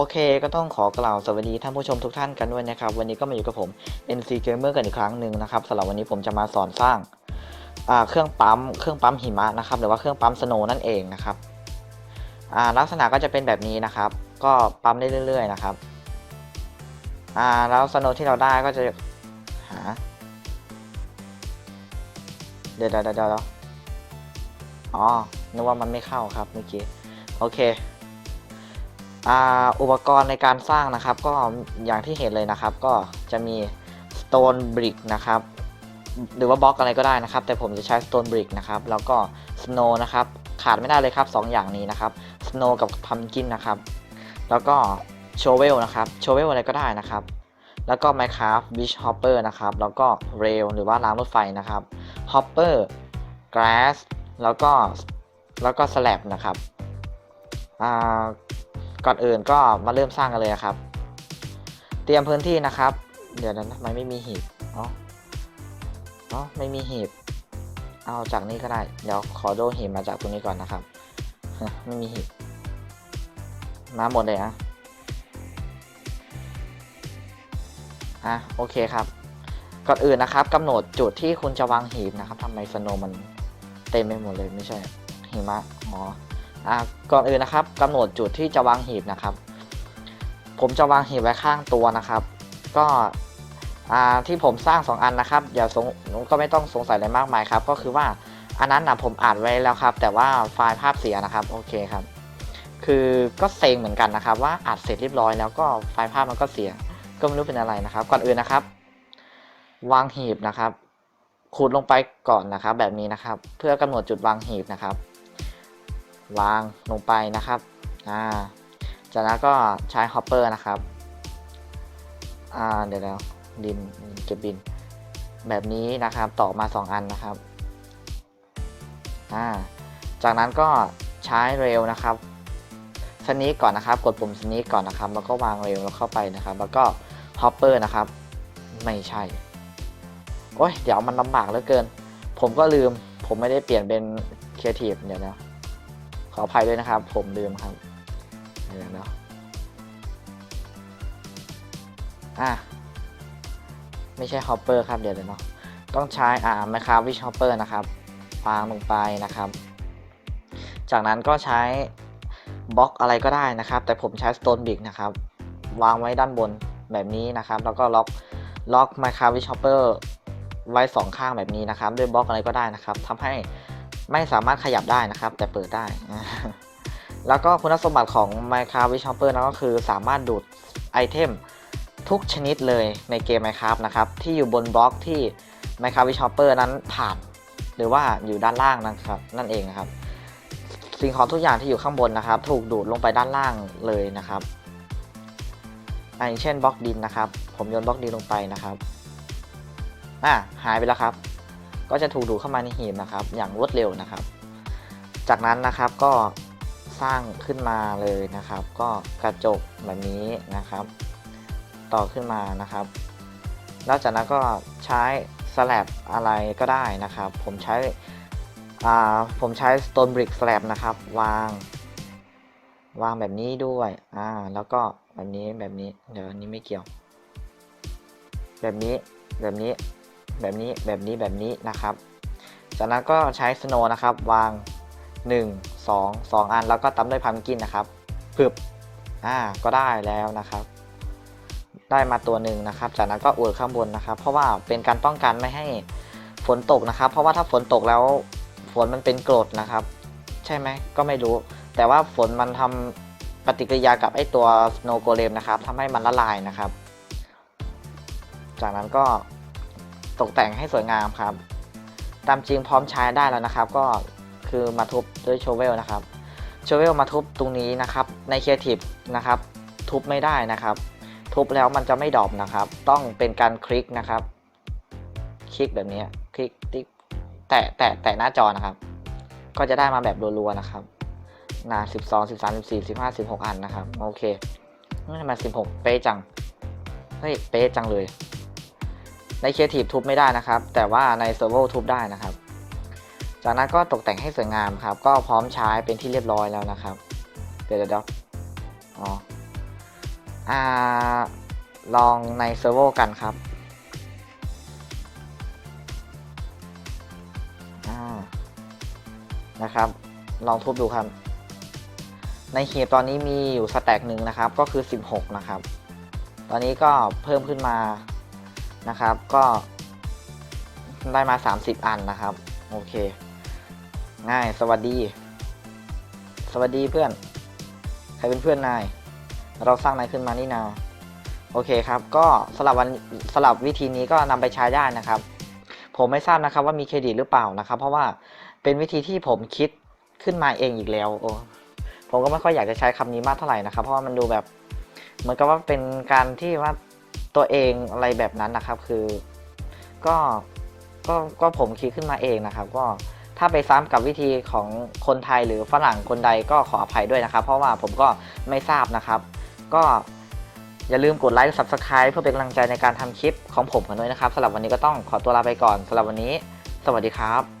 โอเคก็ต้องขอกล่าวสวัสดีท่านผู้ชมทุกท่านกันด้วยนะครับ วันนี้ก็มาอยู่กับผม NC Gamer กันอีกครั้งหนึ่งนะครับสำหรับวันนี้ผมจะมาสอนสร้างเครื่องปั๊มเครื่องปั๊มหิมะนะครับหรือว่าเครื่องปั๊มสโนว์นั่นเองนะครับลักษณะก็จะเป็นแบบนี้นะครับ ก็ปั๊มได้เรื่อย ๆ นะครับแล้วสโนว์ที่เราได้ก็จะหาเดี๋ยวเดี๋ยวเดี๋ยวเดี๋ยวอ๋อนึกว่ามันไม่เข้าครับเมื่อกี้โอเค อุปกรณ์ในการสร้างนะครับ ก็อย่างที่เห็นเลยนะครับ ก็จะมี stone brick นะครับ หรือว่าบล็อกอะไรก็ได้นะครับ แต่ผมจะใช้ stone brick นะครับ แล้วก็ snow นะครับ ขาดไม่ได้เลยครับ 2 อย่างนี้นะครับ snow กับ pumpkin นะครับ แล้วก็ shovel นะครับ shovel อะไรก็ได้นะครับแล้วก็ minecraft wish hopper นะครับ แล้วก็ rail หรือว่ารางรถไฟนะครับ hopper grass แล้วก็ แล้วก็ slab นะครับ อ่า ก่อนอื่นก็มาเริ่มสร้างกันเลยครับ เตรียมพื้นที่นะครับ เดี๋ยวนั้นทำไมไม่มีหีบอ๋ออ๋อไม่มีหีบ เอาจากนี้ก็ได้ เดี๋ยวขอโดหีบมาจากตรงนี้ก่อนนะครับ ไม่มีหีบ มาหมดเลยอะอะโอเคครับ ก่อนอื่นนะครับกำหนดจุดที่คุณจะวางหีบนะครับทำไมสโนมันเต็มไปหมดเลยไม่ใช่หิมะอ๋อ ก่อนอื่นนะครับกำหนดจุดที่จะวางหีบนะครับ ผมจะวางหีบไว้ข้างตัวนะครับ ก็ที่ผมสร้าง 2 อันนะครับอย่าสงก็ไม่ต้องสงสัยอะไรมากมายครับ ก็คือว่าอันนั้นนะผมอ่านไว้แล้วครับ แต่ว่าไฟล์ภาพเสียนะครับโอเคครับ คือก็เซ็งเหมือนกันนะครับ ว่าอัดเสร็จเรียบร้อยแล้วก็ไฟล์ภาพมันก็เสีย ก็ไม่รู้เป็นอะไรนะครับ ก่อนอื่นนะครับ วางหีบนะครับขุดลงไปก่อนนะครับ แบบนี้นะครับ เพื่อกำหนดจุดวางหีบนะครับ วางลงไปนะครับอ่าจากนั้นก็ใช้ฮอปเปอร์นะครับอ่าเดี๋ยวแล้วดินเก็บบิน แบบนี้นะครับต่อมา 2 อันนะครับอ่าจากนั้นก็ใช้เรลนะครับสนีก่อนนะครับ กดปุ่มสนีก่อนนะครับ แล้วก็วางเรลแล้วเข้าไปนะครับ แล้วก็ฮอปเปอร์นะครับ ไม่ใช่ โอ้ยเดี๋ยวมันลำบากเหลือเกิน ผมก็ลืม ผมไม่ได้เปลี่ยนเป็นครีเอทีฟเดี๋ยวนะ ออภัยด้วยนะครับ ผมลืมครับเดี๋ยวนะอะไม่ใช่ฮอปเปอร์ครับเดี๋ยวเดี๋ยเนาะต้องใช้อ่าไมค r าวิชฮอปเปอร์นะครับวางลงไปนะครับ จากนั้นก็ใช้บล็อกอะไรก็ได้นะครับ แต่ผมใช้ Stone Brick นะครับ วางไว้ด้านบนแบบนี้นะครับ แล้วก็ล็อกล็อกไมค r าวิชฮอปเปอร์ไว้สองข้างแบบนี้นะครับ ด้วยบล็อกอะไรก็ได้นะครับทำให้ ไม่สามารถขยับได้นะครับ แต่เปิดได้ แล้วก็คุณสมบัติของ Minecraft Wish Hopper นะก็คือสามารถดูดไอเทมทุกชนิดเลยในเกม Minecraft นะครับ ที่อยู่บนบล็อกที่ Minecraft Wish Hopper นั้นผ่าน หรือว่าอยู่ด้านล่างนะครับ นั่นเองนะครับ สิ่งของทุกอย่างที่อยู่ข้างบนนะครับ ถูกดูดลงไปด้านล่างเลยนะครับอย่างเช่นบล็อกดินนะครับ ผมโยนบล็อกดินลงไปนะครับอะหายไปแล้วครับ ก็จะถูกดูดเข้ามาในหีบนะครับ อย่างรวดเร็วนะครับ จากนั้นนะครับก็สร้างขึ้นมาเลยนะครับ ก็กระจกแบบนี้นะครับ ต่อขึ้นมานะครับ แล้วจากนั้นก็ใช้สแลบอะไรก็ได้นะครับ ผมใช้อ่าผมใช้ stone brick slab นะครับ วาง วางแบบนี้ด้วยอ่าแล้วก็แบบนี้แบบนี้ เดี๋ยวอันนี้ไม่เกี่ยว แบบนี้แบบนี้ แบบนี้แบบนี้แบบนี้นะครับ จากนั้นก็ใช้ snow นะครับ วาง 1 2 2 อันแล้วก็ตามด้วยพัมกินนะครับพึบอ่าก็ได้แล้วนะครับ ได้มาตัวหนึ่งนะครับ จากนั้นก็อวดข้างบนนะครับ เพราะว่าเป็นการป้องกันไม่ให้ฝนตกนะครับ เพราะว่าถ้าฝนตกแล้วฝนมันเป็นกรดนะครับ ใช่ไหมก็ไม่รู้ แต่ว่าฝนมันทำปฏิกิริยากับไอตัว snow golem นะครับทำให้มันละลายนะครับ จากนั้นก็ ตกแต่งให้สวยงามครับ ตามจริงพร้อมใช้ได้แล้วนะครับ ก็คือมาทุบด้วยโชเวลนะครับโชเวลมาทุบตรงนี้นะครับ ในครีเอทีฟนะครับ ทุบไม่ได้นะครับ ทุบแล้วมันจะไม่ดอปนะครับ ต้องเป็นการคลิกนะครับ คลิกแบบนี้คลิกติ๊กแตะแตะแตะหน้าจอนะครับ ก็จะได้มาแบบรัวๆนะครับหนา12 13 14 15 16 อันนะครับ โอเคทำไม16 เป๊ะจัง เฮ้ย เป๊ะจังเลย ใน Creative ทุบไม่ได้นะครับ แต่ว่าใน Servo ทุบได้นะครับ จากนั้นก็ตกแต่งให้สวยงามครับ ก็พร้อมใช้เป็นที่เรียบร้อยแล้วนะครับ เดี๋ยวเดี๋ยวอ๋ออ่าลองในเซิร์ฟเวอร์กันครับนะครับ ลองทุบดูครับ ในหีบตอนนี้มีอยู่สแต็กหนึ่งนะครับ ก็คือ 16 นะครับ ตอนนี้ก็เพิ่มขึ้นมา นะครับ ก็ได้มา 30 อันนะครับ โอเค ง่ายสวัสดี สวัสดีเพื่อน ใครเป็นเพื่อนนาย เราสร้างนายขึ้นมานี่นาโอเคครับ ก็สำหรับวันสำหรับวิธีนี้ก็นำไปใช้ได้นะครับ ผมไม่ทราบนะครับว่ามีเครดิตหรือเปล่านะครับ เพราะว่าเป็นวิธีที่ผมคิดขึ้นมาเองอีกแล้วโอ้ผมก็ไม่ค่อยอยากจะใช้คำนี้มากเท่าไหร่นะครับ เพราะว่ามันดูแบบเหมือนกับว่าเป็นการที่ว่า ตัวเองอะไรแบบนั้นนะครับ คือก็ก็ก็ผมคิดขึ้นมาเองนะครับ ก็ถ้าไปซ้ำกับวิธีของคนไทยหรือฝรั่งคนใดก็ขออภัยด้วยนะครับ เพราะว่าผมก็ไม่ทราบนะครับ ก็อย่าลืมกดไลค์ subscribe เพื่อเป็นกำลังใจในการทำคลิปของผมกันด้วยนะครับสำหรับวันนี้ก็ต้องขอตัวลาไปก่อนสำหรับวันนี้ สวัสดีครับ